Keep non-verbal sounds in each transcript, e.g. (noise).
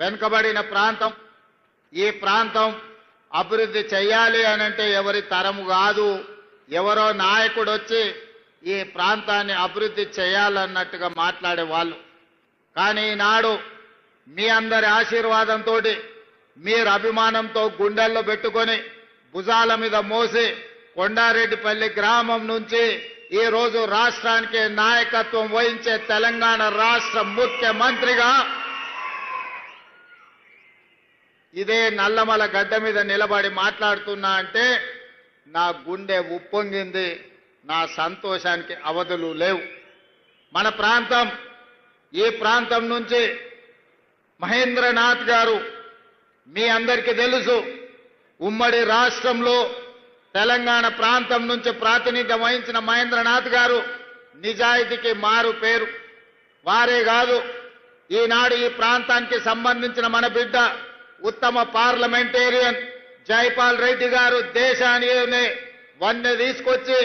వెనుకబడిన ప్రాంతం. ఈ ప్రాంతం అభివృద్ధి చేయాలి అని అంటే ఎవరి తరము కాదు. ఎవరో నాయకుడు వచ్చి ఈ ప్రాంతాన్ని అభివృద్ధి చేయాలన్నట్టుగా మాట్లాడేవాళ్ళు కానీ ఈనాడు మీ అందరి ఆశీర్వాదంతో మీరు అభిమానంతో గుండెల్లో పెట్టుకొని భుజాల మీద మోసి కొండారెడ్డిపల్లి గ్రామం నుంచి ఈ రోజు రాష్ట్రానికి నాయకత్వం వహించే తెలంగాణ రాష్ట్ర ముఖ్యమంత్రిగా ఇదే నల్లమల గడ్డ మీద నిలబడి మాట్లాడుతున్నా అంటే నా గుండె ఉప్పొంగింది నా సంతోషానికి అవధులు లేవు. మన ప్రాంతం ఈ ప్రాంతం నుంచి మహేంద్రనాథ్ గారు మీ అందరికీ తెలుసు ఉమ్మడి రాష్ట్రంలో తెలంగాణ ప్రాంతం నుంచి ప్రాతినిధ్యం వహించిన మహేంద్రనాథ్ గారు నిజాయితీకి మారు పేరు. వారే కాదు ఈనాడు ఈ ప్రాంతానికి సంబంధించిన మన బిడ్డ ఉత్తమ పార్లమెంటేరియన్ జైపాల్ రెడ్డి గారు దేశాన్ని వన్నె తీసుకొచ్చి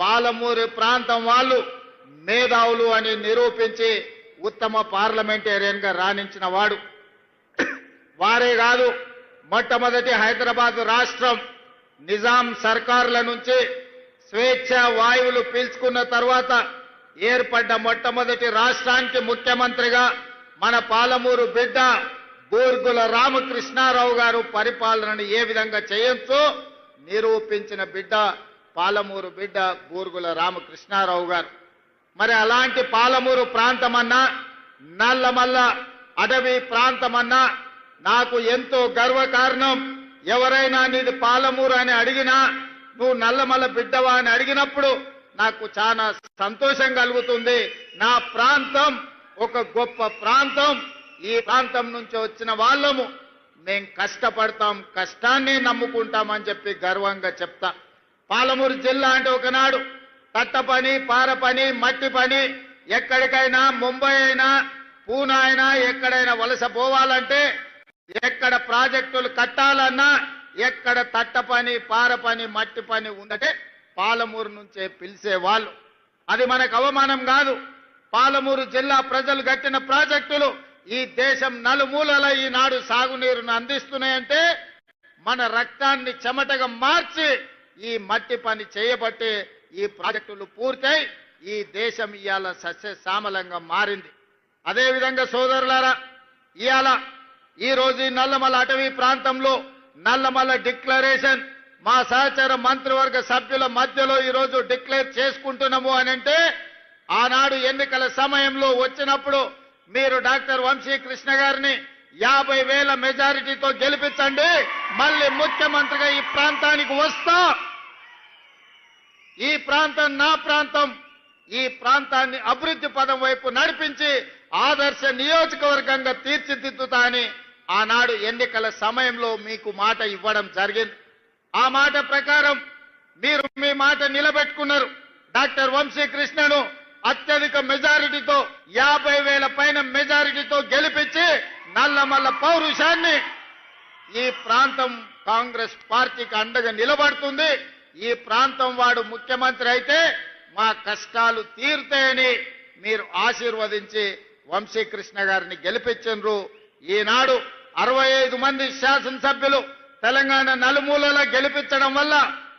పాలమూరు ప్రాంతం వాళ్ళు మేధావులు అని నిరూపించి ఉత్తమ పార్లమెంటేరియన్గా రాణించిన వాడు వారే కాదు మొట్టమొదటి హైదరాబాద్ రాష్ట్రం నిజాం సర్కార్ల నుంచి స్వేచ్ఛ వాయువులు పీల్చుకున్న తర్వాత ఏర్పడ్డ మొట్టమొదటి రాష్ట్రానికి ముఖ్యమంత్రిగా మన పాలమూరు బిడ్డ బూర్గుల రామకృష్ణారావు గారు పరిపాలనను ఏ విధంగా చేయొచ్చో నిరూపించిన బిడ్డ పాలమూరు బిడ్డ బూర్గుల రామకృష్ణారావు గారు. మరి అలాంటి పాలమూరు ప్రాంతమన్నా నల్లమల్ల అడవి ప్రాంతమన్నా నాకు ఎంతో గర్వకారణం. ఎవరైనా నీది పాలమూరు అని అడిగినా నువ్వు నల్లమల్ల బిడ్డవా అని అడిగినప్పుడు నాకు చాలా సంతోషం కలుగుతుంది. నా ప్రాంతం ఒక గొప్ప ప్రాంతం. ఈ ప్రాంతం నుంచి వచ్చిన వాళ్ళము మేం కష్టపడతాం కష్టాన్ని నమ్ముకుంటామని చెప్పి గర్వంగా చెప్తా. పాలమూరు జిల్లా అంటే ఒకనాడు తట్ట పని పార పని మట్టి పని ఎక్కడికైనా ముంబై అయినా పూనా అయినా ఎక్కడైనా వలస పోవాలంటే ఎక్కడ ప్రాజెక్టులు కట్టాలన్నా ఎక్కడ తట్ట పని పార పని మట్టి పని ఉందంటే పాలమూరు నుంచే పిలిచేవాళ్ళు అది మనకు అవమానం కాదు. పాలమూరు జిల్లా ప్రజలు కట్టిన ప్రాజెక్టులు ఈ దేశం నలుమూలల ఈనాడు సాగునీరును అందిస్తున్నాయంటే మన రక్తాన్ని చెమటగా మార్చి ఈ మట్టి పని చేయబట్టి ఈ ప్రాజెక్టులు పూర్తయి ఈ దేశం ఇవాళ సస్యశ్యామలంగా మారింది. అదేవిధంగా సోదరులారా ఇవాళ ఈరోజు ఈ నల్లమల అటవీ ప్రాంతంలో నల్లమల డిక్లరేషన్ మా సహచర మంత్రివర్గ సభ్యుల మధ్యలో ఈరోజు డిక్లేర్ చేసుకుంటున్నాము అని అంటే ఆనాడు ఎన్నికల సమయంలో వచ్చినప్పుడు మీరు డాక్టర్ వంశీ కృష్ణ గారిని యాభై వేల మెజారిటీతో గెలిపించండి. మళ్ళీ ముఖ్యమంత్రిగా ఈ ప్రాంతానికి వస్తా. ఈ ప్రాంతం నా ప్రాంతం. ఈ ప్రాంతాన్ని అభివృద్ధి పదం వైపు నడిపించి ఆదర్శ నియోజకవర్గంగా తీర్చిదిద్దుతా అని ఆనాడు ఎన్నికల సమయంలో మీకు మాట ఇవ్వడం జరిగింది. ఆ మాట ప్రకారం మీరు మీ మాట నిలబెట్టుకున్నారు. డాక్టర్ వంశీ కృష్ణను అత్యధిక మెజారిటీతో యాభై వేల పైన మెజారిటీతో గెలిపించి నల్లమల్ల పౌరుషాన్ని ఈ ప్రాంతం కాంగ్రెస్ పార్టీకి అండగా నిలబడుతుంది. ఈ ప్రాంతం వాడు ముఖ్యమంత్రి అయితే మా కష్టాలు తీరుతాయని మీరు ఆశీర్వదించి వంశీకృష్ణ గారిని గెలిపించరు ఈనాడు అరవై ఐదు మంది శాసనసభ్యులు తెలంగాణ నలుమూలలా గెలిపించడం వల్ల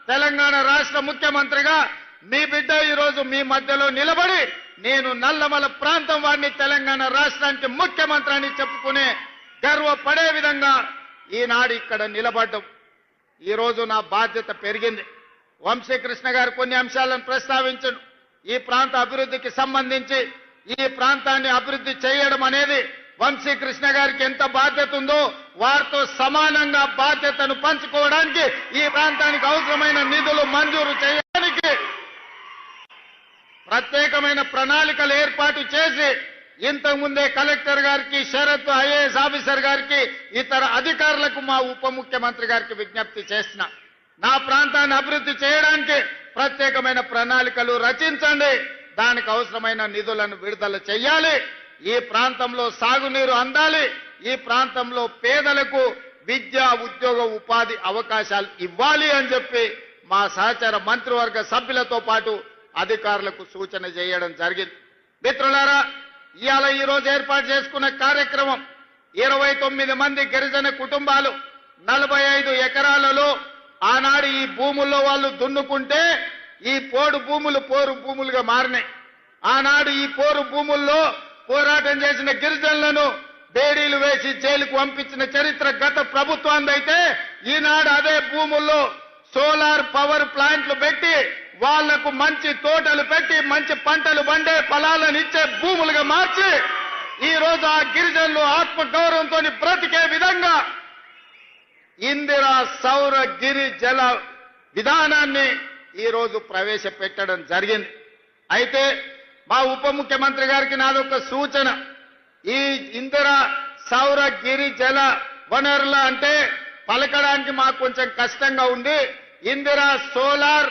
తెలంగాణ రాష్ట్ర ముఖ్యమంత్రిగా మీ బిడ్డ ఈరోజు మీ మధ్యలో నిలబడి నేను నల్లమల ప్రాంతం వాడిని తెలంగాణ రాష్ట్రానికి ముఖ్యమంత్రి అని చెప్పుకునే గర్వపడే విధంగా ఈనాడు ఇక్కడ నిలబడ్డం. ఈ రోజు నా బాధ్యత పెరిగింది. వంశీకృష్ణ గారు కొన్ని అంశాలను ప్రస్తావించను. ఈ ప్రాంత అభివృద్ధికి సంబంధించి ఈ ప్రాంతాన్ని అభివృద్ధి చేయడం అనేది వంశీకృష్ణ గారికి ఎంత బాధ్యత ఉందో వారితో సమానంగా బాధ్యతను పంచుకోవడానికి ఈ ప్రాంతానికి అవసరమైన నిధులు మంజూరు చేయడానికి ప్రత్యేకమైన ప్రణాళికలు ఏర్పాటు చేసి ఇంతకుముందే కలెక్టర్ గారికి షరత్ ఐఏఎస్ ఆఫీసర్ గారికి ఇతర అధికారులకు మా ఉప ముఖ్యమంత్రి గారికి విజ్ఞప్తి చేసిన. నా ప్రాంతాన్ని అభివృద్ధి చేయడానికి ప్రత్యేకమైన ప్రణాళికలు రచించండి. దానికి అవసరమైన నిధులను విడుదల చేయాలి. ఈ ప్రాంతంలో సాగునీరు అందాలి. ఈ ప్రాంతంలో పేదలకు విద్య ఉద్యోగ ఉపాధి అవకాశాలు ఇవ్వాలి అని చెప్పి మా సహచార మంత్రివర్గ సభ్యులతో పాటు అధికారులకు సూచన చేయడం జరిగింది. మిత్రులారా ఇవాళ ఈరోజు ఏర్పాటు చేసుకున్న కార్యక్రమం ఇరవై తొమ్మిది మంది గిరిజన కుటుంబాలు నలభై ఐదు ఎకరాలలో ఆనాడు ఈ భూముల్లో వాళ్ళు దున్నుకుంటే ఈ పోడు భూములు పోరు భూములుగా మారినాయి. ఆనాడు ఈ పోరు భూముల్లో పోరాటం చేసిన గిరిజనులను బేడీలు వేసి జైలుకు పంపించిన చరిత్ర గత ప్రభుత్వాందైతే ఈనాడు అదే భూముల్లో సోలార్ పవర్ ప్లాంట్లు పెట్టి వాళ్ళకు మంచి తోటలు పెట్టి మంచి పంటలు పండే ఫలాలను ఇచ్చే భూములుగా మార్చి ఈ రోజు ఆ గిరిజనులు ఆత్మగౌరవంతో బ్రతికే విధంగా ఇందిరా సౌర గిరి జల విధానాన్ని ఈ రోజు ప్రవేశపెట్టడం జరిగింది. అయితే మా ఉప ముఖ్యమంత్రి గారికి నాదొక సూచన. ఈ ఇందిరా సౌర గిరి జల వనరుల అంటే పలకడానికి మాకు కొంచెం కష్టంగా ఉంది. ఇందిరా సోలార్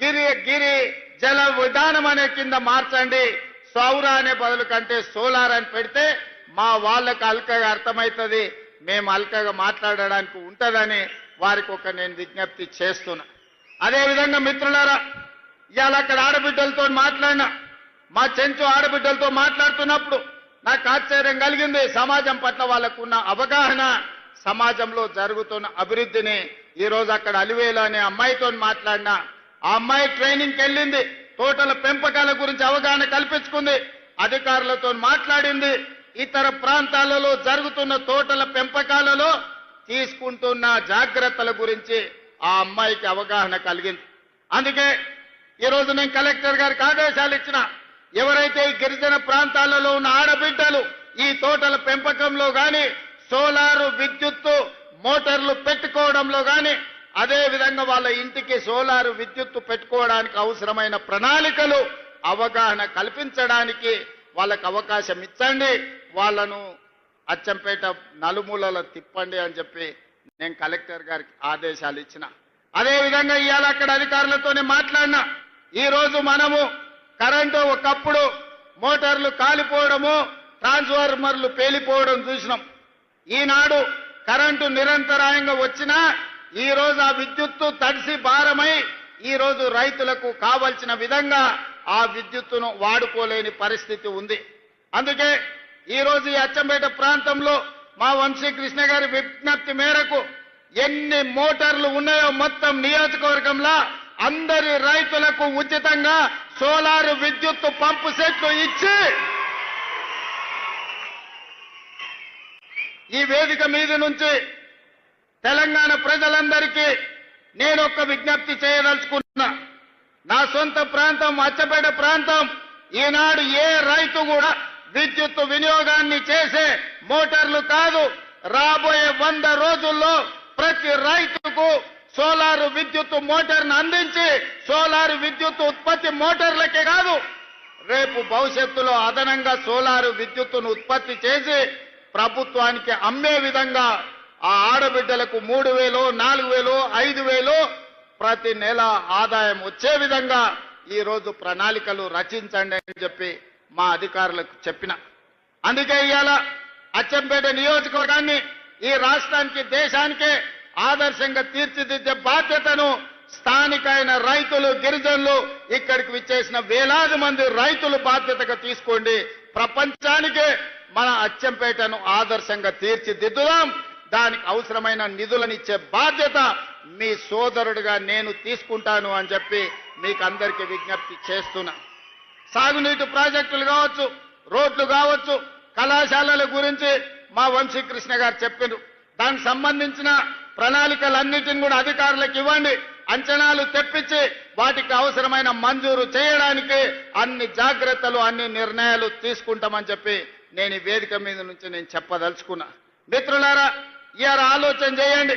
గిరి గిరి జల విధానం అనే కింద మార్చండి. సౌర అనే బదులు కంటే సోలార్ అని పెడితే మా వాళ్ళకు అల్కగా అర్థమవుతుంది. మేము అల్కగా మాట్లాడడానికి ఉంటుందని వారికి ఒక నేను విజ్ఞప్తి చేస్తున్నా. అదేవిధంగా మిత్రులారా ఇవాళ అక్కడ ఆడబిడ్డలతో మాట్లాడినా మా చెంచు ఆడబిడ్డలతో మాట్లాడుతున్నప్పుడు నాకు ఆశ్చర్యం కలిగింది. సమాజం పట్ల వాళ్ళకున్న అవగాహన సమాజంలో జరుగుతున్న అభివృద్ధిని ఈరోజు అక్కడ అలివేలు అనే అమ్మాయితో మాట్లాడినా ఆ అమ్మాయి ట్రైనింగ్కి వెళ్ళింది. తోటల పెంపకాల గురించి అవగాహన కల్పించుకుంది. అధికారులతో మాట్లాడింది. ఇతర ప్రాంతాలలో జరుగుతున్న తోటల పెంపకాలలో తీసుకుంటున్న జాగ్రత్తల గురించి ఆ అమ్మాయికి అవగాహన కలిగింది. అందుకే ఈ రోజు నేను కలెక్టర్ గారికి ఆదేశాలు ఇచ్చిన ఎవరైతే ఈ గిరిజన ప్రాంతాలలో ఉన్న ఆడబిడ్డలు ఈ తోటల పెంపకంలో గాని సోలారు విద్యుత్తు మోటార్లు పెట్టుకోవడంలో గాని అదే విధంగా వాళ్ళ ఇంటికి సోలార్ విద్యుత్తు పెట్టుకోవడానికి అవసరమైన ప్రణాళికలు అవగాహన కల్పించడానికి వాళ్ళకు అవకాశం ఇచ్చండి. వాళ్ళను అచ్చంపేట నలుమూలల తిప్పండి అని చెప్పి నేను కలెక్టర్ గారికి ఆదేశాలు ఇచ్చిన. అదే విధంగా ఇవాళ అక్కడ అధికారులతోనే మాట్లాడినా. ఈ రోజు మనము కరెంటు ఒకప్పుడు మోటార్లు కాలిపోవడము ట్రాన్స్ఫార్మర్లు పేలిపోవడం చూసినాం. ఈనాడు కరెంటు నిరంతరాయంగా వచ్చినా ఈ రోజు ఆ విద్యుత్తు తడిసి భారమై ఈ రోజు రైతులకు కావలసిన విధంగా ఆ విద్యుత్తును వాడుకోలేని పరిస్థితి ఉంది. అందుకే ఈ రోజు ఈ అచ్చంపేట ప్రాంతంలో మా వంశీకృష్ణ గారి విజ్ఞప్తి మేరకు ఎన్ని మోటార్లు ఉన్నాయో మొత్తం నియోజకవర్గంలో అందరి రైతులకు ఉచితంగా సోలార్ విద్యుత్తు పంపు సెట్లు ఇచ్చి ఈ వేదిక మీద నుంచి తెలంగాణ ప్రజలందరికీ నేను ఒక విజ్ఞప్తి చేయదలుచుకున్నా. నా సొంత ప్రాంతం అచ్చపేట ప్రాంతం ఈనాడు ఏ రైతు కూడా విద్యుత్ వినియోగాన్ని చేసే మోటార్లు కాదు. రాబోయే వంద రోజుల్లో ప్రతి రైతుకు సోలారు విద్యుత్ మోటార్ను అందించి సోలారు విద్యుత్ ఉత్పత్తి మోటార్లకే కాదు రేపు భవిష్యత్తులో అదనంగా సోలారు విద్యుత్తును ఉత్పత్తి చేసి ప్రభుత్వానికి అమ్మే విధంగా ఆ ఆడబిడ్డలకు మూడు వేలు నాలుగు వేలు ఐదు వేలు ప్రతి నెల ఆదాయం వచ్చే విధంగా ఈ రోజు ప్రణాళికలు రచించండి అని చెప్పి మా అధికారులకు చెప్పిన. అందుకే ఇవాళ అచ్చంపేట నియోజకవర్గాన్ని ఈ రాష్ట్రానికి దేశానికే ఆదర్శంగా తీర్చిదిద్దే బాధ్యతను స్థానికైన రైతులు గిరిజనులు ఇక్కడికి విచ్చేసిన వేలాది మంది రైతులు బాధ్యతగా తీసుకోండి. ప్రపంచానికే మన అచ్చంపేటను ఆదర్శంగా తీర్చిదిద్దుదాం. దానికి అవసరమైన నిధులనిచ్చే బాధ్యత మీ సోదరుడిగా నేను తీసుకుంటాను అని చెప్పి మీకు అందరికీ విజ్ఞప్తి చేస్తున్నా. సాగునీటి ప్రాజెక్టులు కావచ్చు రోడ్లు కావచ్చు కళాశాలల గురించి మా వంశీకృష్ణ గారు చెప్పారు దానికి సంబంధించిన ప్రణాళికలన్నిటిని కూడా అధికారులకు ఇవ్వండి. అంచనాలు తెప్పించి వాటికి అవసరమైన మంజూరు చేయడానికి అన్ని జాగ్రత్తలు అన్ని నిర్ణయాలు తీసుకుంటామని చెప్పి నేను ఈ వేదిక మీద నుంచి నేను చెప్పదలుచుకున్నా. మిత్రులారా ఇవాళ ఆలోచన చేయండి.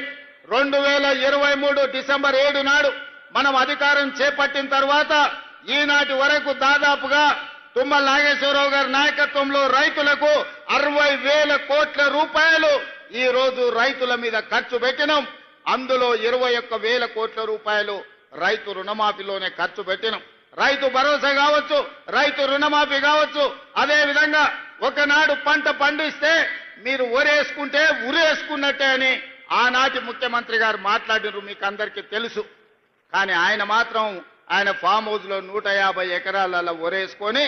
రెండు వేల ఇరవై మూడు డిసెంబర్ ఏడు నాడు మనం అధికారం చేపట్టిన తర్వాత ఈనాటి వరకు దాదాపుగా తుమ్మల నాగేశ్వరరావు గారి నాయకత్వంలో రైతులకు అరవై వేల కోట్ల రూపాయలు ఈ రోజు రైతుల మీద ఖర్చు పెట్టినాం. అందులో ఇరవై ఒక్క వేల కోట్ల రూపాయలు రైతు రుణమాఫీలోనే ఖర్చు పెట్టినాం. రైతు భరోసా కావచ్చు రైతు రుణమాఫీ కావచ్చు. అదే విధంగా ఒకనాడు పంట పండిస్తే మీరు ఊరేసుకుంటే ఉరేసుకున్నట్టే అని ఆనాటి ముఖ్యమంత్రి గారు మాట్లాడినారు మీకు అందరికీ తెలుసు. కానీ ఆయన మాత్రం ఆయన ఫామ్ హౌస్లో నూట యాభై ఎకరాలలో ఒరేసుకొని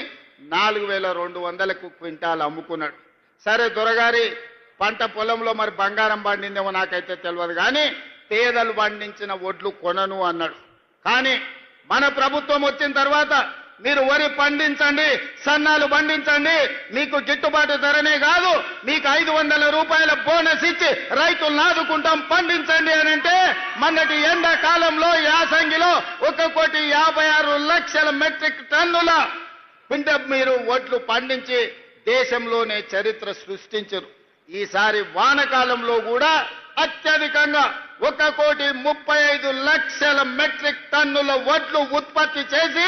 నాలుగు వేల రెండు వందలకు క్వింటాలు అమ్ముకున్నాడు. సరే దొరగారి పంట పొలంలో మరి బంగారం పండిందేమో నాకైతే తెలియదు కానీ పేదలు పండించిన ఒడ్లు కొనను అన్నాడు. కానీ మన ప్రభుత్వం వచ్చిన తర్వాత మీరు వరి పండించండి సన్నాలు పండించండి మీకు గిట్టుబాటు ధరనే కాదు మీకు ఐదు వందల రూపాయల బోనస్ ఇచ్చి రైతులను ఆదుకుంటాం పండించండి అని అంటే మొన్నటి ఎండాకాలంలో యాసంగిలో ఒక కోటి యాభై ఆరు లక్షల మెట్రిక్ టన్నుల పిండ మీరు ఒడ్లు పండించి దేశంలోనే చరిత్ర సృష్టించరు. ఈసారి వానకాలంలో కూడా అత్యధికంగా ఒక కోటి ముప్పై ఐదు లక్షల మెట్రిక్ టన్నుల వడ్లు ఉత్పత్తి చేసి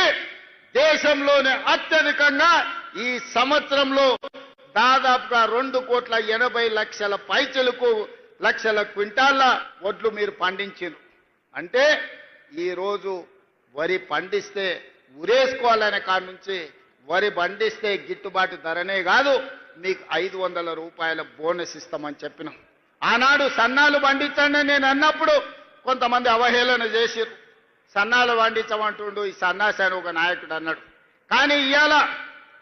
దేశంలోనే అత్యధికంగా ఈ సంవత్సరంలో దాదాపుగా రెండు కోట్ల ఎనభై లక్షల పైచలకు లక్షల క్వింటాళ్ళ వడ్లు మీరు పండించారు అంటే ఈరోజు వరి పండిస్తే ఉరేసుకోవాలనే కాడి నుంచి వరి పండిస్తే గిట్టుబాటు ధరనే కాదు మీకు ఐదు వందల రూపాయల బోనస్ ఇస్తామని చెప్పినాం. ఆనాడు సన్నాలు పండించండి నేను అన్నప్పుడు కొంతమంది అవహేళన చేసిరు సన్నాలు పండించమంటుండు ఈ సన్నాసి అని ఒక నాయకుడు అన్నాడు. కానీ ఇవాళ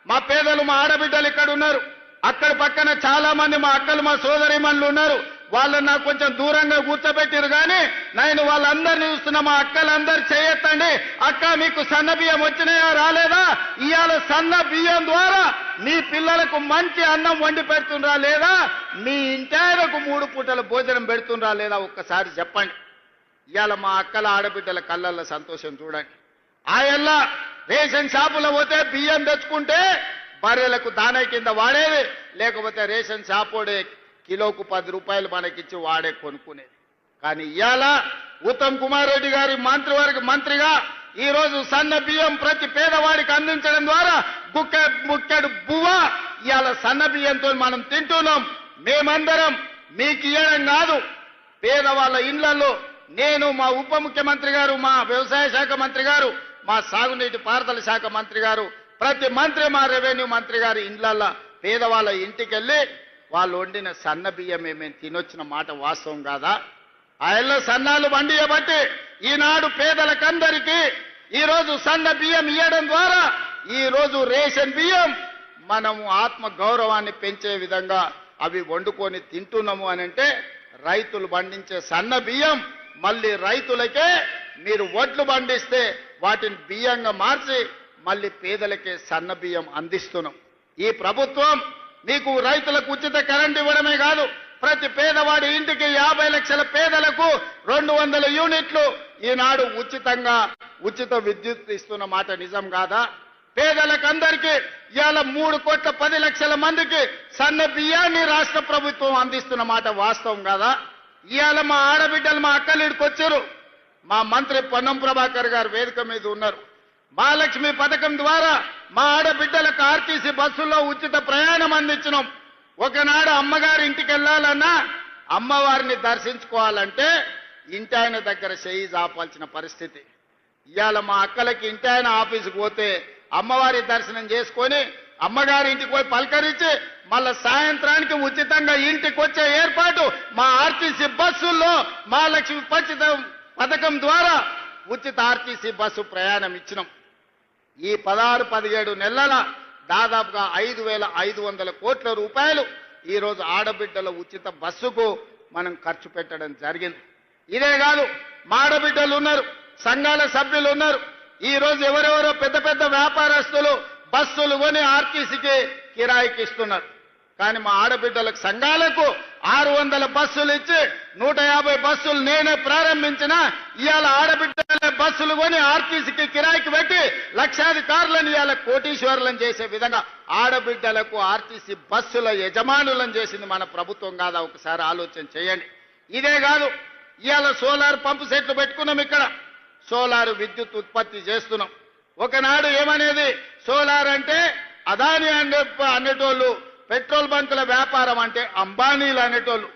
మా పేదలు మా ఆడబిడ్డలు ఇక్కడ ఉన్నారు. అక్కడ పక్కన చాలా మంది మా అక్కలు మా సోదరిమణులు ఉన్నారు. వాళ్ళని నాకు కొంచెం దూరంగా కూర్చోబెట్టారు కానీ నేను వాళ్ళందరినీ చూస్తున్న మా అక్కలందరూ చేయొత్తండి అక్క మీకు సన్న బియ్యం వచ్చినాయా రాలేదా? ఇవాళ సన్న బియ్యం ద్వారా మీ పిల్లలకు మంచి అన్నం వండి పెడుతుండ్రా లేదా? మీ ఇంటాయనకు మూడు పూటల భోజనం పెడుతుండ్రా లేదా? ఒక్కసారి చెప్పండి. ఇవాళ మా అక్కల ఆడబిడ్డల కళ్ళల్లో సంతోషం చూడండి. ఆయల్లా రేషన్ షాపులో పోతే బియ్యం తెచ్చుకుంటే బర్రెలకు దానే కింద వాడేది. లేకపోతే రేషన్ షాపోడే కిలోకు పది రూపాయలు మనకిచ్చి వాడే కొనుక్కునేది. కానీ ఇవాళ ఉత్తమ్ కుమార్ రెడ్డి గారి మంత్రివర్గ మంత్రిగా ఈ రోజు సన్న బియ్యం ప్రతి పేదవాడికి అందించడం ద్వారా గుక్క ముక్కెడు బువ్వ ఇవాళ సన్న బియ్యంతో మనం తింటున్నాం. మేమందరం మీకు ఇవ్వడం కాదు. పేదవాళ్ళ ఇండ్లలో నేను మా ఉప ముఖ్యమంత్రి గారు మా వ్యవసాయ శాఖ మంత్రి గారు మా సాగునీటి పారుదల శాఖ మంత్రి గారు ప్రతి మంత్రి మా రెవెన్యూ మంత్రి గారి ఇండ్లల్లో పేదవాళ్ళ ఇంటికి వెళ్ళి వాళ్ళు వండిన సన్న బియ్యమే మేము తినొచ్చిన మాట వాస్తవం కాదా? ఆయనలో సన్నాలు వండియబట్టి ఈనాడు పేదలకందరికీ ఈరోజు సన్న బియ్యం ఇవ్వడం ద్వారా ఈరోజు రేషన్ బియ్యం మనము ఆత్మ గౌరవాన్ని పెంచే విధంగా అవి వండుకొని తింటున్నాము అని అంటే రైతులు పండించే సన్న బియ్యం మళ్ళీ రైతులకే మీరు వడ్లు పండిస్తే వాటిని బియ్యంగా మార్చి మళ్ళీ పేదలకే సన్న బియ్యం అందిస్తున్నాం. ఈ ప్రభుత్వం మీకు రైతులకు ఉచిత కరెంట్ ఇవ్వడమే కాదు ప్రతి పేదవాడి ఇంటికి యాభై లక్షల పేదలకు రెండు వందల యూనిట్లు ఈనాడు ఉచితంగా ఉచిత విద్యుత్ ఇస్తున్న మాట నిజం కాదా? పేదలకందరికీ ఇవాళ మూడు కోట్ల పది లక్షల మందికి సన్న బియ్యాన్ని రాష్ట్ర ప్రభుత్వం అందిస్తున్న మాట వాస్తవం కాదా? ఇవాళ మా ఆడబిడ్డలు మా అక్కలు వచ్చారు. మా మంత్రి పొన్నం ప్రభాకర్ గారు వేదిక మీద ఉన్నారు. మహాలక్ష్మి పథకం ద్వారా మా ఆడబిడ్డలకు ఆర్టీసీ బస్సుల్లో ఉచిత ప్రయాణం అందించినాం. ఒకనాడు అమ్మగారి ఇంటికి వెళ్ళాలన్నా అమ్మవారిని దర్శించుకోవాలంటే ఇంటి ఆయన దగ్గర చేయి చాపాల్సిన పరిస్థితి. ఇవాళ మా అక్కలకి ఇంటి ఆయన ఆఫీసుకు పోతే అమ్మవారి దర్శనం చేసుకొని అమ్మగారి ఇంటికి పోయి పలకరించి మళ్ళా సాయంత్రానికి ఉచితంగా ఇంటికి వచ్చే ఏర్పాటు మా ఆర్టీసీ బస్సుల్లో మహాలక్ష్మి పచ్చిత పథకం ద్వారా ఉచిత ఆర్టీసీ బస్సు ప్రయాణం ఇచ్చినాం. ఈ పదహారు పదిహేడు నెలల దాదాపుగా ఐదు వేల ఐదు వందల కోట్ల రూపాయలు ఈరోజు ఆడబిడ్డల ఉచిత బస్సుకు మనం ఖర్చు పెట్టడం జరిగింది. ఇదే కాదు మా ఆడబిడ్డలు ఉన్నారు సంఘాల సభ్యులు ఉన్నారు. ఈరోజు ఎవరెవరో పెద్ద పెద్ద వ్యాపారస్తులు బస్సులు కొని ఆర్టీసీకి కిరాయికి ఇస్తున్నారు. కానీ మా ఆడబిడ్డలకు సంఘాలకు ఆరు వందల బస్సులు ఇచ్చి నూట యాభై బస్సులు నేనే ప్రారంభించిన. ఇవాళ ఆడబిడ్డల బస్సులు కొని ఆర్టీసీకి కిరాయికి పెట్టి లక్షాధికారులను ఇవాళ కోటీశ్వరులను చేసే విధంగా ఆడబిడ్డలకు ఆర్టీసీ బస్సుల యజమానులను చేసింది మన ప్రభుత్వం కాదా? ఒకసారి ఆలోచన చేయండి. ఇదే కాదు ఇవాళ సోలార్ పంపు సెట్లు పెట్టుకున్నాం ఇక్కడ. సోలార్ విద్యుత్ ఉత్పత్తి చేస్తున్నాం. ఒకనాడు ఏమనేది? సోలార్ అంటే అదాని అనే అనేటోళ్ళు పెట్రోల్ బంకుల వ్యాపారం అంటే అంబానీలు అనేటోళ్ళు.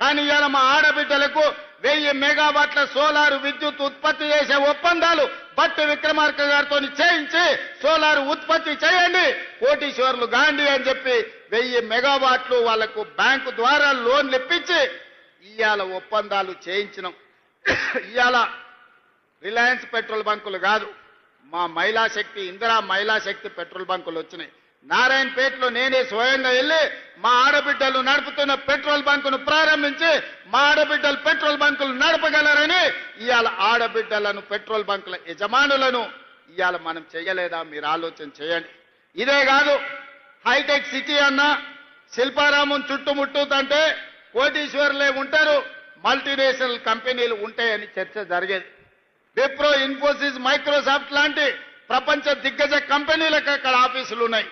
కానీ ఇవాళ మా ఆడబిడ్డలకు వెయ్యి మెగావాట్ల సోలార్ విద్యుత్ ఉత్పత్తి చేసే ఒప్పందాలు బట్టి విక్రమార్క గారితో చేయించి సోలార్ ఉత్పత్తి చేయండి. కోటీశ్వర్లు గాంధీ అని చెప్పి వెయ్యి మెగావాట్లు వాళ్ళకు బ్యాంకు ద్వారా లోన్లు ఇప్పించి ఇవాళ ఒప్పందాలు చేయించినాం. (coughs) ఇవాళ రిలయన్స్ పెట్రోల్ బంకులు కాదు. మా మహిళా శక్తి ఇందిరా మహిళా శక్తి పెట్రోల్ బంకులు వచ్చినాయి. నారాయణపేటలో నేనే స్వయంగా వెళ్ళి మా ఆడబిడ్డలు నడుపుతున్న పెట్రోల్ బంకును ప్రారంభించి మా ఆడబిడ్డలు పెట్రోల్ బంకులు నడపగలరని ఇవాళ ఆడబిడ్డలను పెట్రోల్ బంకుల యజమానులను ఇవాళ మనం చేయలేదా? మీరు ఆలోచన చేయండి. ఇదే కాదు హైటెక్ సిటీ అన్న శిల్పారామం చుట్టుముట్టుతంటే కోటీశ్వరులే ఉంటారు మల్టీనేషనల్ కంపెనీలు ఉంటాయని చర్చ జరిగేది. విప్రో ఇన్ఫోసిస్ మైక్రోసాఫ్ట్ లాంటి ప్రపంచ దిగ్గజ కంపెనీలకు అక్కడ ఆఫీసులు ఉన్నాయి.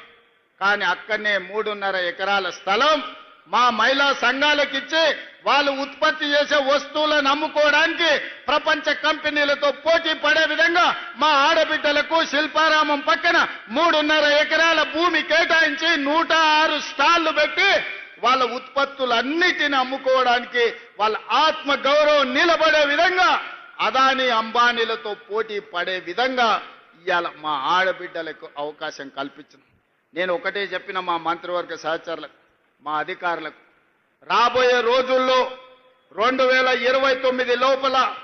కానీ అక్కడనే మూడున్నర ఎకరాల స్థలం మా మహిళా సంఘాలకు ఇచ్చి వాళ్ళు ఉత్పత్తి చేసే వస్తువులను అమ్ముకోవడానికి ప్రపంచ కంపెనీలతో పోటీ పడే విధంగా మా ఆడబిడ్డలకు శిల్పారామం పక్కన మూడున్నర ఎకరాల భూమి కేటాయించి నూట ఆరు స్టాళ్ళు పెట్టి వాళ్ళ ఉత్పత్తులన్నిటిని అమ్ముకోవడానికి వాళ్ళ ఆత్మ గౌరవం నిలబడే విధంగా అదాని అంబానీలతో పోటీ పడే విధంగా ఇవాళ మా ఆడబిడ్డలకు అవకాశం కల్పించింది. నేను ఒకటే చెప్పిన మా మంత్రివర్గ సహచరులకు మా అధికారులకు. రాబోయే రోజుల్లో రెండు వేల ఇరవై తొమ్మిది లోపల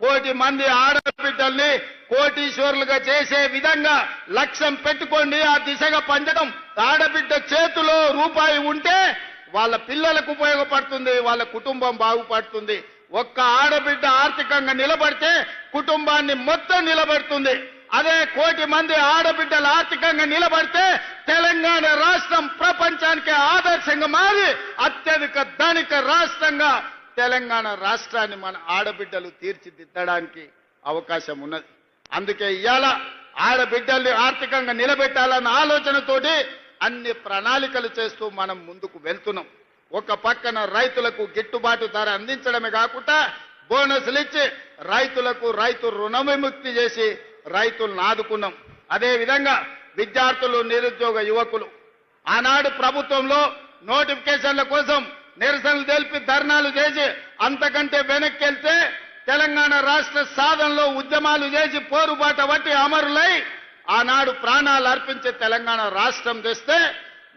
కోటి మంది ఆడబిడ్డల్ని కోటీశ్వరులుగా చేసే విధంగా లక్ష్యం పెట్టుకోండి ఆ దిశగా పంచడం. ఆడబిడ్డ చేతిలో రూపాయి ఉంటే వాళ్ళ పిల్లలకు ఉపయోగపడుతుంది వాళ్ళ కుటుంబం బాగుపడుతుంది. ఒక్క ఆడబిడ్డ ఆర్థికంగా నిలబడితే కుటుంబాన్ని మొత్తం నిలబెడుతుంది. అదే కోటి మంది ఆడబిడ్డలు ఆర్థికంగా నిలబడితే తెలంగాణ రాష్ట్రం ప్రపంచానికి ఆదర్శంగా మారి అత్యధిక ధనిక రాష్ట్రంగా తెలంగాణ రాష్ట్రాన్ని మన ఆడబిడ్డలు తీర్చిదిద్దడానికి అవకాశం ఉన్నది. అందుకే ఇవాళ ఆడబిడ్డల్ని ఆర్థికంగా నిలబెట్టాలన్న ఆలోచనతోటి అన్ని ప్రణాళికలు చేస్తూ మనం ముందుకు వెళ్తున్నాం. ఒక పక్కన రైతులకు గిట్టుబాటు ధర అందించడమే కాకుండా బోనస్లు ఇచ్చి రైతులకు రైతు రుణ విముక్తి చేసి రైతులను ఆదుకున్నాం. అదేవిధంగా విద్యార్థులు నిరుద్యోగ యువకులు ఆనాడు ప్రభుత్వంలో నోటిఫికేషన్ల కోసం నిరసనలు తెలిపి ధర్నాలు చేసి అంతకంటే వెనక్కి వెళ్తే తెలంగాణ రాష్ట్ర సాధనలో ఉద్యమాలు చేసి పోరుబాట బట్టి అమరులై ఆనాడు ప్రాణాలు అర్పించే తెలంగాణ రాష్ట్రం తెస్తే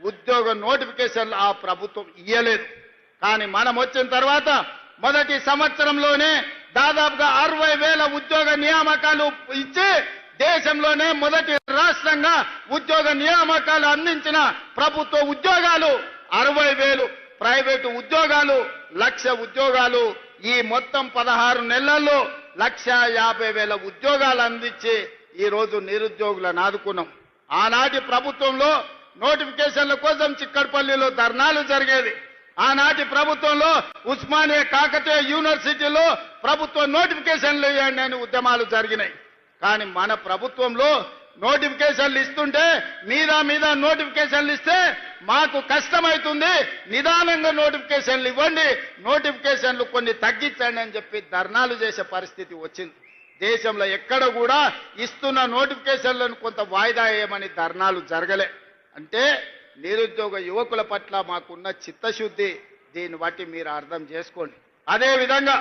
ఉద్యోగ నోటిఫికేషన్లు ఆ ప్రభుత్వం ఇయ్యలేదు. కానీ మనం వచ్చిన తర్వాత మొదటి సంవత్సరంలోనే దాదాపుగా అరవై వేల ఉద్యోగ నియామకాలు ఇచ్చి దేశంలోనే మొదటి రాష్ట్రంగా ఉద్యోగ నియామకాలు అందించిన ప్రభుత్వ ఉద్యోగాలు అరవై వేలు ప్రైవేటు ఉద్యోగాలు లక్ష ఉద్యోగాలు. ఈ మొత్తం పదహారు నెలల్లో లక్ష యాభై వేల ఉద్యోగాలు అందించి ఈ రోజు నిరుద్యోగులను ఆదుకున్నాం. ఆనాటి ప్రభుత్వంలో నోటిఫికేషన్ల కోసం చిక్కడపల్లిలో ధర్నాలు జరిగేది ఆనాటి ప్రభుత్వంలో ఉస్మానియా కాకతీయ యూనివర్సిటీలో ప్రభుత్వ నోటిఫికేషన్లు ఇవ్వండి అని ఉద్యమాలు జరిగినాయి. కానీ మన ప్రభుత్వంలో నోటిఫికేషన్లు ఇస్తుంటే మీద మీద నోటిఫికేషన్లు ఇస్తే మాకు కష్టమవుతుంది నిదానంగా నోటిఫికేషన్లు ఇవ్వండి. నోటిఫికేషన్లు కొన్ని తగ్గించండి అని చెప్పి ధర్నాలు చేసే పరిస్థితి వచ్చింది. దేశంలో ఎక్కడ కూడా ఇస్తున్న నోటిఫికేషన్లను కొంత వాయిదా వేయమని ధర్నాలు జరగలే. అంటే నిరుద్యోగ యువకుల పట్ల మాకున్న చిత్తశుద్ధి దీన్ని బట్టి మీరు అర్థం చేసుకోండి. అదే విధంగా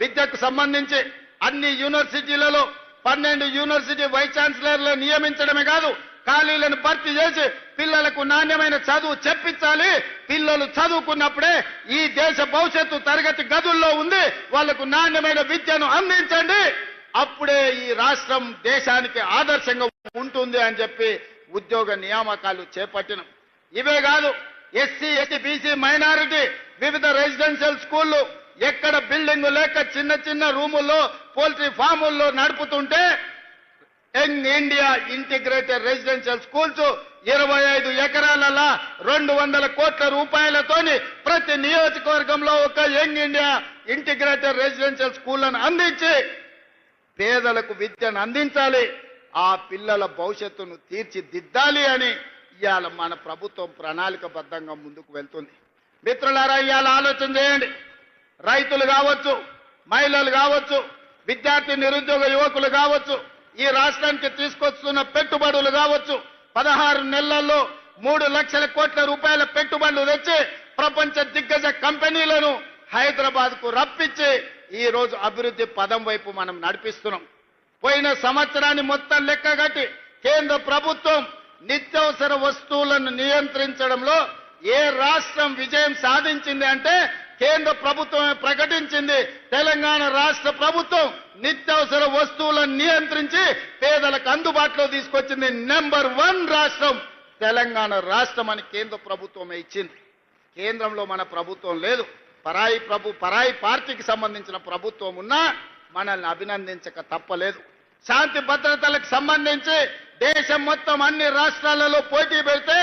విద్యకు సంబంధించి అన్ని యూనివర్సిటీలలో పన్నెండు యూనివర్సిటీ వైస్ ఛాన్సలర్లు నియమించడమే కాదు ఖాళీలను భర్తీ చేసి పిల్లలకు నాణ్యమైన చదువు చెప్పించాలి. పిల్లలు చదువుకున్నప్పుడే ఈ దేశ భవిష్యత్తు తరగతి గదుల్లో ఉంది వాళ్ళకు నాణ్యమైన విద్యను అందించండి. అప్పుడే ఈ రాష్ట్రం దేశానికి ఆదర్శంగా ఉంటుంది అని చెప్పి ఉద్యోగ నియామకాలు చేపట్టిన. ఇవే కాదు ఎస్సీ ఎస్టీ బీసీ మైనారిటీ వివిధ రెసిడెన్షియల్ స్కూళ్ళు ఎక్కడ బిల్డింగ్ లేక చిన్న చిన్న రూముల్లో పోల్ట్రీ ఫాముల్లో నడుపుతుంటే young India integrated residential schools ఇరవై ఐదు ఎకరాలలో రెండు వందల కోట్ల రూపాయలతోని ప్రతి నియోజకవర్గంలో ఒక యంగ్ ఇండియా ఇంటిగ్రేటెడ్ రెసిడెన్షియల్ స్కూళ్ళను అందించి పేదలకు విద్యను అందించాలి. ఆ పిల్లల భవిష్యత్తును తీర్చిదిద్దాలి అని ఇవాళ మన ప్రభుత్వం ప్రణాళికబద్ధంగా ముందుకు వెళ్తుంది. మిత్రులారా ఇవాళ ఆలోచన చేయండి. రైతులు కావచ్చు మహిళలు కావచ్చు విద్యార్థి నిరుద్యోగ యువకులు కావచ్చు ఈ రాష్ట్రానికి తీసుకొస్తున్న పెట్టుబడులు కావచ్చు పదహారు నెలల్లో మూడు లక్షల కోట్ల రూపాయల పెట్టుబడులు తెచ్చి ప్రపంచ దిగ్గజ కంపెనీలను హైదరాబాద్కు రప్పించి ఈ రోజు అభివృద్ధి పదం వైపు మనం నడిపిస్తున్నాం. పోయిన సంవత్సరాన్ని మొత్తం లెక్కగట్టి కేంద్ర ప్రభుత్వం నిత్యవసర వస్తువులను నియంత్రించడంలో ఏ రాష్ట్రం విజయం సాధించింది అంటే కేంద్ర ప్రభుత్వమే ప్రకటించింది. తెలంగాణ రాష్ట్ర ప్రభుత్వం నిత్యవసర వస్తువులను నియంత్రించి పేదలకు అందుబాటులో తీసుకొచ్చింది నెంబర్ వన్ రాష్ట్రం. తెలంగాణ రాష్ట్రం అని కేంద్ర ప్రభుత్వమే ఇచ్చింది. కేంద్రంలో మన ప్రభుత్వం లేదు. పరాయి ప్రభు పరాయి పార్టీకి సంబంధించిన ప్రభుత్వం ఉన్నా మనల్ని అభినందించక తప్పలేదు. శాంతి భద్రతలకు సంబంధించి దేశం మొత్తం అన్ని రాష్ట్రాలలో పోటీ పెడితే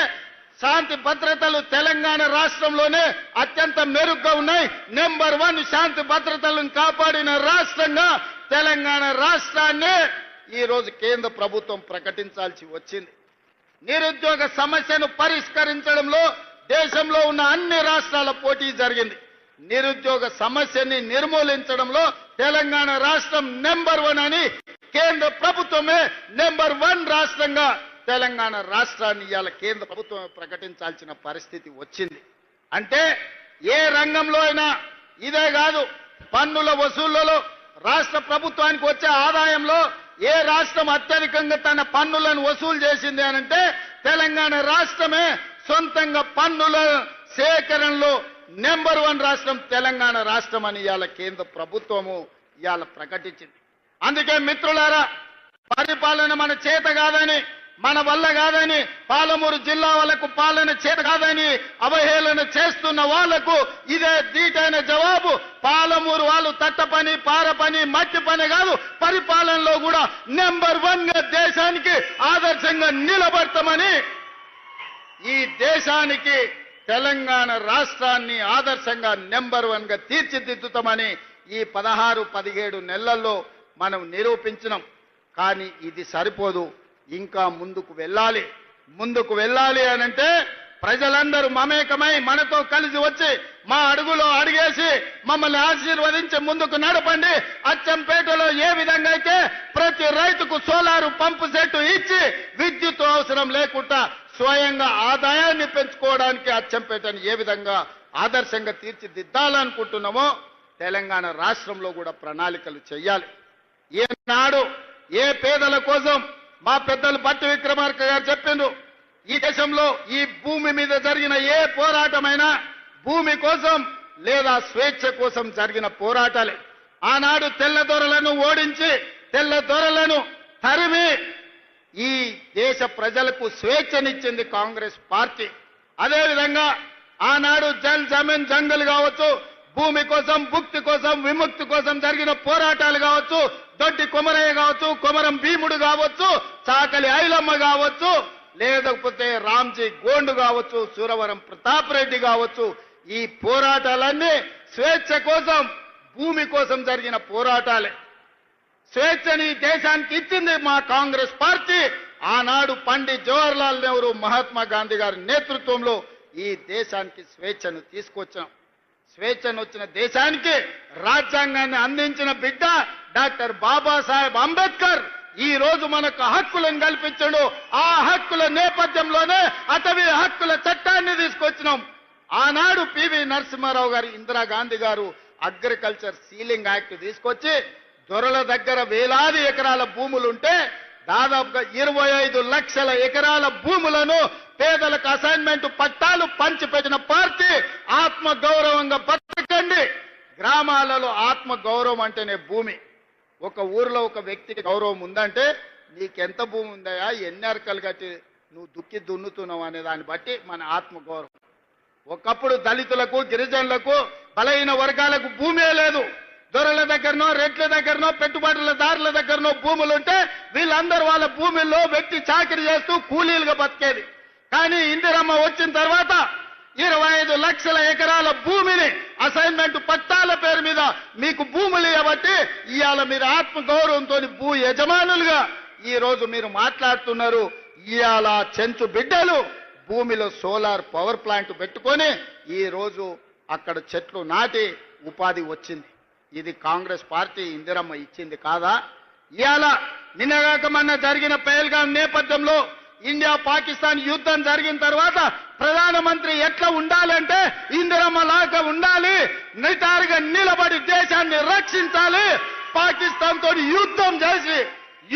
శాంతి భద్రతలు తెలంగాణ రాష్ట్రంలోనే అత్యంత మెరుగ్గా ఉన్నాయి. నెంబర్ వన్ శాంతి భద్రతలను కాపాడిన రాష్ట్రంగా తెలంగాణ రాష్ట్రాన్ని ఈ రోజు కేంద్ర ప్రభుత్వం ప్రకటించాల్సి వచ్చింది. నిరుద్యోగ సమస్యను పరిష్కరించడంలో దేశంలో ఉన్న అన్ని రాష్ట్రాల పోటీ జరిగింది. నిరుద్యోగ సమస్యని నిర్మూలించడంలో తెలంగాణ రాష్ట్రం నెంబర్ వన్ అని కేంద్ర ప్రభుత్వమే నెంబర్ వన్ రాష్ట్రంగా తెలంగాణ రాష్ట్రాన్ని ఇవాళ కేంద్ర ప్రభుత్వం ప్రకటించాల్సిన పరిస్థితి వచ్చింది. అంటే ఏ రంగంలో అయినా ఇదే కాదు పన్నుల వసూళ్ళలో రాష్ట్ర ప్రభుత్వానికి వచ్చే ఆదాయంలో ఏ రాష్ట్రం అత్యధికంగా తన పన్నులను వసూలు చేసింది అనంటే తెలంగాణ రాష్ట్రమే సొంతంగా పన్నుల సేకరణలో నెంబర్ వన్ రాష్ట్రం తెలంగాణ రాష్ట్రం అని ఇవాళ కేంద్ర ప్రభుత్వము ఇవాళ ప్రకటించింది. అందుకే మిత్రులారా పరిపాలన మన చేత కాదని మన వల్ల కాదని పాలమూరు జిల్లా వాళ్ళకు పాలన చేత కాదని అవహేళన చేస్తున్న వాళ్ళకు ఇదే దీటైన జవాబు. పాలమూరు వాళ్ళు తట్ట పని పార పని మట్టి పని కాదు పరిపాలనలో కూడా నెంబర్ వన్గా దేశానికి ఆదర్శంగా నిలబడతామని ఈ దేశానికి తెలంగాణ రాష్ట్రాన్ని ఆదర్శంగా నెంబర్ వన్గా తీర్చిదిద్దుతామని ఈ పదహారు పదిహేడు నెలల్లో మనం నిరూపించినాం. కానీ ఇది సరిపోదు. ఇంకా ముందుకు వెళ్ళాలి. ముందుకు వెళ్ళాలి అనంటే ప్రజలందరూ మమేకమై మనతో కలిసి వచ్చి మా అడుగులో అడిగేసి మమ్మల్ని ఆశీర్వదించి ముందుకు నడపండి. అచ్చంపేటలో ఏ విధంగా అయితే ప్రతి రైతుకు సోలారు పంపు సెట్ ఇచ్చి విద్యుత్ అవసరం లేకుండా స్వయంగా ఆదాయాన్ని పెంచుకోవడానికి అచ్చంపేటను ఏ విధంగా ఆదర్శంగా తీర్చిదిద్దాలనుకుంటున్నామో తెలంగాణ రాష్ట్రంలో కూడా ప్రణాళికలు చేయాలి ఏనాడు ఏ పేదల కోసం మా పెద్దలు బట్టి విక్రమార్క గారు చెప్పిండ్రు ఈ దేశంలో ఈ భూమి మీద జరిగిన ఏ పోరాటమైనా భూమి కోసం లేదా స్వేచ్ఛ కోసం జరిగిన పోరాటాలే. ఆనాడు తెల్ల దొరలను ఓడించి తెల్ల దొరలను తరిమి ఈ దేశ ప్రజలకు స్వేచ్ఛనిచ్చింది కాంగ్రెస్ పార్టీ. అదేవిధంగా ఆనాడు జల్ జమీన్ జంగల్ కావచ్చు భూమి కోసం భుక్తి కోసం విముక్తి కోసం జరిగిన పోరాటాలు కావచ్చు దొడ్డి కొమరయ్య కావచ్చు కొమరం భీముడు కావచ్చు చాకలి ఐలమ్మ కావచ్చు లేకపోతే రామ్జీ గోండు కావచ్చు సూరవరం ప్రతాప్ రెడ్డి కావచ్చు ఈ పోరాటాలన్నీ స్వేచ్ఛ కోసం భూమి కోసం జరిగిన పోరాటాలే. స్వేచ్ఛని దేశానికి ఇచ్చింది మా కాంగ్రెస్ పార్టీ. ఆనాడు పండిత్ జవహర్లాల్ నెహ్రూ మహాత్మా గాంధీ గారి నేతృత్వంలో ఈ దేశానికి స్వేచ్ఛను తీసుకొచ్చాం. స్వేచ్ఛను వచ్చిన దేశానికి రాజ్యాంగాన్ని అందించిన బిడ్డ డాక్టర్ బాబాసాహెబ్ అంబేద్కర్ ఈ రోజు మనకు హక్కులను కల్పించాడు. ఆ హక్కుల నేపథ్యంలోనే అటవీ హక్కుల చట్టాన్ని తీసుకొచ్చినాం. ఆనాడు పివి నరసింహారావు గారు ఇందిరాగాంధీ గారు అగ్రికల్చర్ సీలింగ్ యాక్ట్ తీసుకొచ్చి దొరల దగ్గర వేలాది ఎకరాల భూములుంటే దాదాపుగా ఇరవై ఐదు లక్షల ఎకరాల భూములను పేదలకు అసైన్మెంట్ పట్టాలు పంచిపెట్టిన పార్టీ ఆత్మ గౌరవంగా బతకండి. గ్రామాలలో ఆత్మ గౌరవం అంటేనే భూమి. ఒక ఊర్లో ఒక వ్యక్తికి గౌరవం ఉందంటే నీకెంత భూమి ఉందయా ఎన్ని అరకలు కట్టి నువ్వు దుక్కి దున్నుతున్నావు అనే దాన్ని బట్టి మన ఆత్మ గౌరవం ఒకప్పుడు దళితులకు గిరిజనులకు బలహీన వర్గాలకు భూమే లేదు. దొరల దగ్గరనో రెట్ల దగ్గరనో పెట్టుబడుల దారుల దగ్గరనో భూములు ఉంటే వీళ్ళందరూ వాళ్ళ భూమిలో వ్యక్తి చాకరీ చేస్తూ కూలీలుగా బతికేది. కానీ ఇందిరమ్మ వచ్చిన తర్వాత ఇరవై ఐదు లక్షల ఎకరాల భూమిని అసైన్మెంట్ పట్టాల పేరు మీద మీకు భూములు ఇవ్వబట్టి ఇవాళ మీరు ఆత్మగౌరవంతో భూ యజమానులుగా ఈ రోజు మీరు మాట్లాడుతున్నారు. ఇవాళ చెంచు బిడ్డలు భూమిలో సోలార్ పవర్ ప్లాంట్ పెట్టుకొని ఈ రోజు అక్కడ చెట్లు నాటి ఉపాధి వచ్చింది. ఇది కాంగ్రెస్ పార్టీ ఇందిరమ్మ ఇచ్చింది కాదా? ఇవాళ నిన్నగాక మొన్న జరిగిన పేల్గాం నేపథ్యంలో ఇండియా పాకిస్తాన్ యుద్ధం జరిగిన తర్వాత ప్రధానమంత్రి ఎట్లా ఉండాలంటే ఇందిరమ్మ లాగా ఉండాలి నిటారుగా నిలబడి దేశాన్ని రక్షించాలి పాకిస్తాన్ తోటి యుద్ధం చేసి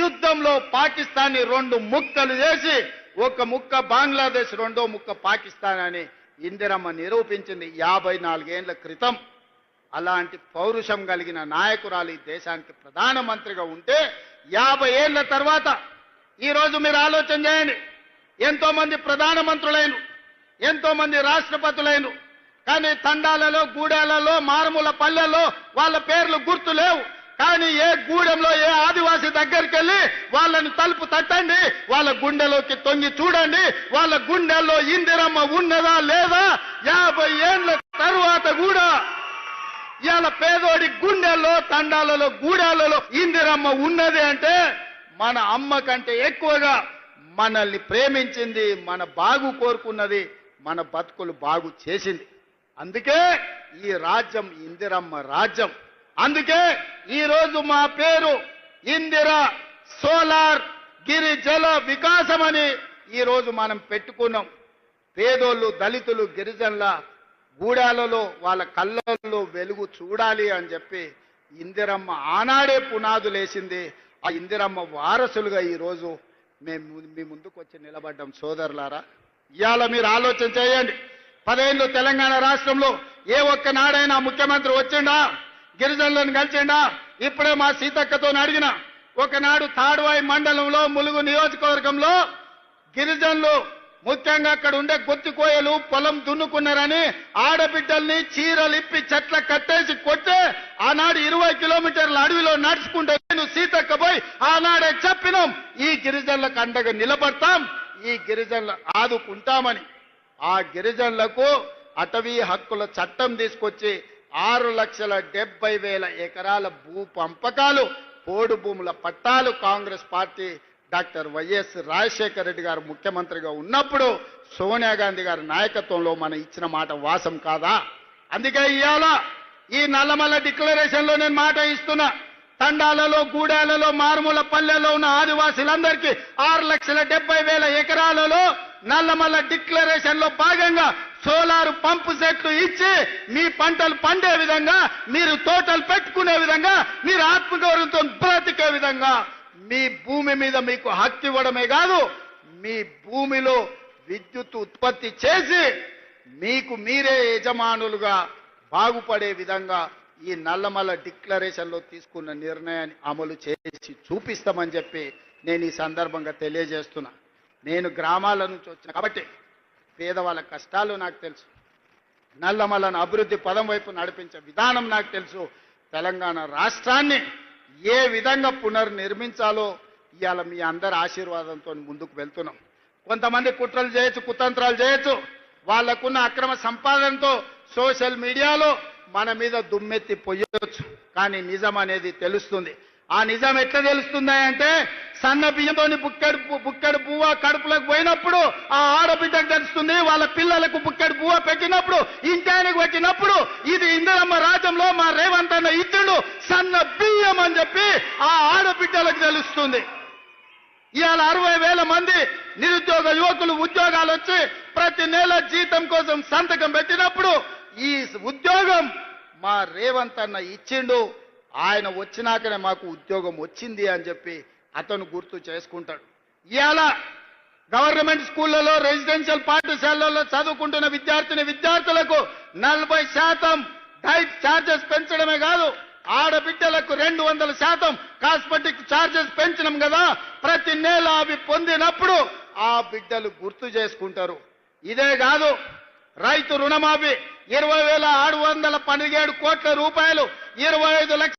యుద్ధంలో పాకిస్తాన్ని రెండు ముక్కలు చేసి ఒక ముక్క బంగ్లాదేశ్ రెండో ముక్క పాకిస్తాన్ అని ఇందిరమ్మ నిరూపించింది యాభై నాలుగేళ్ళ క్రితం. అలాంటి పౌరుషం కలిగిన నాయకురాలు ఈ దేశానికి ప్రధానమంత్రిగా ఉంటే యాభై ఏళ్ళ తర్వాత ఈ రోజు మీరు ఆలోచన చేయండి. ఎంతో మంది ప్రధానమంత్రులైనరు ఎంతో మంది కానీ తండాలలో గూడాలలో మారుమూల పల్లెల్లో వాళ్ళ పేర్లు గుర్తు లేవు. కానీ ఏ గూడెంలో ఏ ఆదివాసి దగ్గరికి వెళ్ళి వాళ్ళని తలుపు తట్టండి వాళ్ళ గుండెలోకి తొంగి చూడండి వాళ్ళ గుండెల్లో ఇందిరమ్మ ఉన్నదా లేదా? యాభై ఏళ్ళ తరువాత కూడా ఇవాళ పేదోడి గుండెల్లో తండాలలో గూడాలలో ఇందిరమ్మ ఉన్నది అంటే మన అమ్మ కంటే ఎక్కువగా మనల్ని ప్రేమించింది మన బాగు కోరుకున్నది మన బతుకులు బాగు చేసింది. అందుకే ఈ రాజ్యం ఇందిరమ్మ రాజ్యం. అందుకే ఈరోజు మా పేరు ఇందిర సోలార్ గిరిజల వికాసం అని ఈరోజు మనం పెట్టుకున్నాం. పేదోళ్ళు దళితులు గిరిజనుల గూడాలలో వాళ్ళ కళ్ళల్లో వెలుగు చూడాలి అని చెప్పి ఇందిరమ్మ ఆనాడే పునాదులేసింది. ఆ ఇందిరమ్మ వారసులుగా ఈరోజు మేము మీ ముందుకు వచ్చి నిలబడ్డాం సోదరులారా. ఇవాళ మీరు ఆలోచన చేయండి. పదేళ్ళు తెలంగాణ రాష్ట్రంలో ఏ ఒక్క నాడైనా ముఖ్యమంత్రి వచ్చిండా? గిరిజనులను కలిసిండా? ఇప్పుడే మా సీతక్కతో అడిగిన. ఒకనాడు తాడువాయి మండలంలో ములుగు నియోజకవర్గంలో గిరిజనులు ముఖ్యంగా అక్కడ ఉండే గొత్తికోయలు పొలం దున్నుకున్నారని ఆడబిడ్డల్ని చీరలిప్పి చెట్ల కట్టేసి కొట్టే ఆనాడు ఇరవై కిలోమీటర్ల అడవిలో నడుచుకుంటే నేను సీతక్క పోయి ఆనాడే చెప్పినాం ఈ గిరిజనులకు అండగా నిలబడతాం ఈ గిరిజనులు ఆదుకుంటామని. ఆ గిరిజనులకు అటవీ హక్కుల చట్టం తీసుకొచ్చి ఆరు లక్షల డెబ్బై వేల ఎకరాల భూ పంపకాలు పోడు భూముల పట్టాలు Congress party doctor YS Rajasekhara Reddy garu ముఖ్యమంత్రిగా ఉన్నప్పుడు సోనియా గాంధీ గారి నాయకత్వంలో మనం ఇచ్చిన మాట వాసం కాదా? అందుకే ఇవాళ ఈ నల్లమల్ల డిక్లరేషన్లో నేను మాట ఇస్తున్నా. తండాలలో గూడాలలో మారుమూల పల్లెల్లో ఉన్న ఆదివాసులందరికీ ఆరు లక్షల డెబ్బై వేల ఎకరాలలో నల్లమల్ల డిక్లరేషన్లో భాగంగా సోలార్ పంపు సెట్లు ఇచ్చి మీ పంటలు పండే విధంగా మీరు తోటలు పెట్టుకునే విధంగా మీరు ఆత్మగౌరవంతో బ్రతికే విధంగా మీ భూమి మీద మీకు హక్కు ఇవ్వడమే కాదు మీ భూమిలో విద్యుత్ ఉత్పత్తి చేసి మీకు మీరే యజమానులుగా బాగుపడే విధంగా ఈ నల్లమల్ల డిక్లరేషన్లో తీసుకున్న నిర్ణయాన్ని అమలు చేసి చూపిస్తామని చెప్పి నేను ఈ సందర్భంగా తెలియజేస్తున్నా. నేను గ్రామాల నుంచి వచ్చిన కాబట్టి పేదవాళ్ళ కష్టాలు నాకు తెలుసు. నల్లమల్లను అభివృద్ధి పదం వైపు నడిపించే విధానం నాకు తెలుసు. తెలంగాణ రాష్ట్రాన్ని ఏ విధంగా పునర్నిర్మించాలో ఇవాళ మీ అందరి ఆశీర్వాదంతో ముందుకు వెళ్తున్నాం. కొంతమంది కుట్రలు చేయొచ్చు కుతంత్రాలు చేయొచ్చు. వాళ్ళకున్న అక్రమ సంపాదనతో సోషల్ మీడియాలో మన మీద దుమ్మెత్తి పొయ్యొచ్చు. కానీ నిజం అనేది తెలుస్తుంది. ఆ నిజం ఎట్లా తెలుస్తుంది అంటే సన్న బియ్యంతో బుక్కడు పు- బుక్కడు పువ్వ కడుపులోకి పోయినప్పుడు ఆ ఆడబిడ్డకు తెలుస్తుంది వాళ్ళ పిల్లలకు బుక్కడు పువ్వ పెట్టినప్పుడు ఇంటానికి వచ్చినప్పుడు ఇది ఇందిరమ్మ రాజ్యంలో మా రేవంత్ అన్న ఇద్దరు సన్న బియ్యం అని చెప్పి ఆ ఆడబిడ్డలకు తెలుస్తుంది. ఇవాళ అరవై వేల మంది నిరుద్యోగ యువకులు ఉద్యోగాలు వచ్చి ప్రతి నెల జీతం కోసం సంతకం పెట్టినప్పుడు ఈ ఉద్యోగం మా రేవంత్ అన్న ఇచ్చిండు. ఆయన వచ్చినాకనే మాకు ఉద్యోగం వచ్చింది అని చెప్పి అతను గుర్తు చేసుకుంటాడు. ఇవాళ గవర్నమెంట్ స్కూళ్ళలో రెసిడెన్షియల్ పాఠశాలల్లో చదువుకుంటున్న విద్యార్థిని విద్యార్థులకు నలభై శాతం డైట్ ఛార్జెస్ పెంచడమే కాదు ఆడబిడ్డలకు రెండు వందల శాతం కాస్మెటిక్ ఛార్జెస్ పెంచినాం కదా. ప్రతి నెల అవి పొందినప్పుడు ఆ బిడ్డలు గుర్తు చేసుకుంటారు. ఇదే కాదు రైతు రుణమాఫీ ఇరవై వేల ఆరు వందల పదిహేడు కోట్ల రూపాయలు ఇరవై ఐదు లక్షల